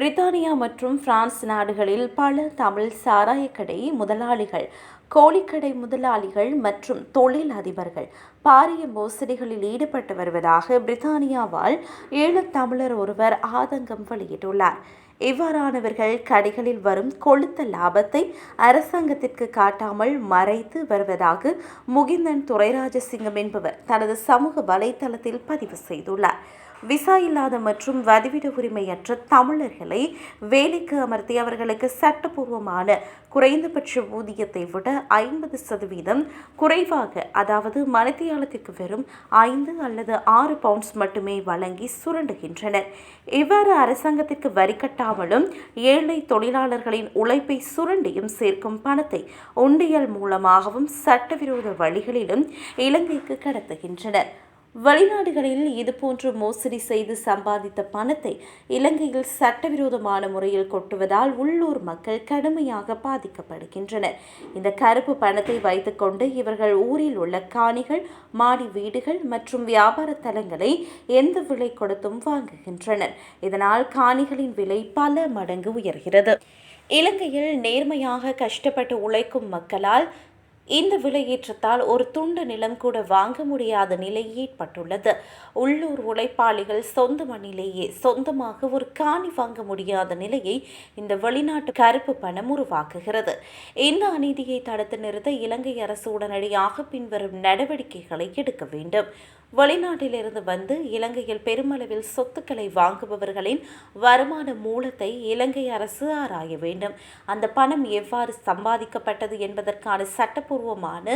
பிரித்தானியா மற்றும் பிரான்ஸ் நாடுகளில் பல தமிழ் சாராய கடை முதலாளிகள் கோழிக்கடை முதலாளிகள் மற்றும் தொழில் அதிபர்கள் பாரிய மோசடிகளில் ஈடுபட்டு வருவதாக பிரித்தானியாவால் ஏழு தமிழர் ஒருவர் ஆதங்கம் வெளியிட்டுள்ளார். இவ்வாறானவர்கள் கடைகளில் வரும் கொளுத்த லாபத்தை அரசாங்கத்திற்கு காட்டாமல் மறைத்து வருவதாக முகிந்தன் துரைராஜசிங்கம் என்பவர் தனது சமூக வலைதளத்தில் பதிவு செய்துள்ளார். விசா இல்லாத மற்றும் வதிவிட உரிமையற்ற தமிழர்களை வேலைக்கு அமர்த்தி அவர்களுக்கு சட்டப்பூர்வமான குறைந்தபட்ச ஊதியத்தை விட ஐம்பது சதவீதம் குறைவாக அதாவது மனத்தியாலத்திற்கு வெறும் ஐந்து அல்லது ஆறு பவுண்ட்ஸ் மட்டுமே வழங்கி சுரண்டுகின்றனர். இவ்வாறு அரசாங்கத்திற்கு வரி கட்டாமலும் ஏழை தொழிலாளர்களின் உழைப்பை சுரண்டியும் சேர்க்கும் பணத்தை உண்டியல் மூலமாகவும் சட்டவிரோத வழிகளிலும் இலங்கைக்கு கடத்துகின்றனர். வெளிநாடுகளில் இதுபோன்று மோசடி செய்து சம்பாதித்த பணத்தை இலங்கையில் சட்டவிரோதமான முறையில் கொட்டுவதால் உள்ளூர் மக்கள் கடுமையாக பாதிக்கப்படுகின்றனர். இந்த கருப்பு பணத்தை வைத்துக்கொண்டு இவர்கள் ஊரில் உள்ள காணிகள் மாடி வீடுகள் மற்றும் வியாபார தலங்களை எந்த விலை கொடுத்தும் வாங்குகின்றனர். இதனால் காணிகளின் விலை பல மடங்கு உயர்கிறது. இலங்கையில் நேர்மையாக கஷ்டப்பட்டு உழைக்கும் மக்களால் இந்த விலையேற்றத்தால் ஒரு துண்டு நிலம் கூட வாங்க முடியாத நிலை ஏற்பட்டுள்ளது. உள்ளூர் உழைப்பாளிகள் சொந்த மண்ணிலேயே சொந்தமாக ஒரு காணி வாங்க முடியாத நிலையை இந்த வெளிநாட்டு கருப்பு பணம் உருவாக்குகிறது. இந்த அநீதியை தடுத்து நிறுத்த இலங்கை அரசு உடனடியாக பின்வரும் நடவடிக்கைகளை எடுக்க வேண்டும். வெளிநாட்டிலிருந்து வந்து இலங்கையில் பெருமளவில் சொத்துக்களை வாங்குபவர்களின் வருமான மூலத்தை இலங்கை அரசு ஆராய வேண்டும். அந்த பணம் எவ்வாறு சம்பாதிக்கப்பட்டது என்பதற்கான சட்டப்பூர்வமான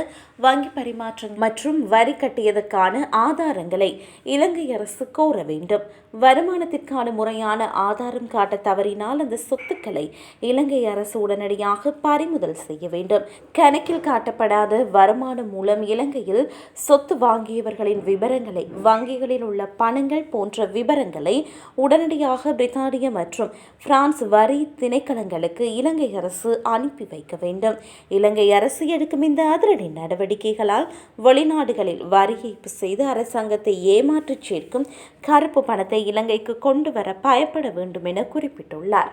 வங்கி பரிமாற்றம் மற்றும் வரி கட்டியதற்கான ஆதாரங்களை இலங்கை அரசு கோர வேண்டும். வருமானத்திற்கான முறையான ஆதாரம் காட்ட தவறினால் அந்த சொத்துக்களை இலங்கை அரசு உடனடியாக பறிமுதல் செய்ய வேண்டும். கணக்கில் காட்டப்படாத வருமானம் மூலம் இலங்கையில் சொத்து வாங்கியவர்களின் விவரங்களை வங்கிகளில் உள்ள பணங்கள் போன்ற விவரங்களை உடனடியாக பிரித்தானிய மற்றும் பிரான்ஸ் வரி திணைக்களங்களுக்கு இலங்கை அரசு அனுப்பி வைக்க வேண்டும். இலங்கை அரசு எடுக்கும் இந்த அதிரடி நடவடிக்கைகளால் வெளிநாடுகளில் வரி ஏய்ப்பு செய்து அரசாங்கத்தை ஏமாற்றிச் சேர்க்கும் கருப்பு பணத்தை இலங்கைக்கு கொண்டு வர பயப்பட வேண்டும் என குறிப்பிட்டுள்ளார்.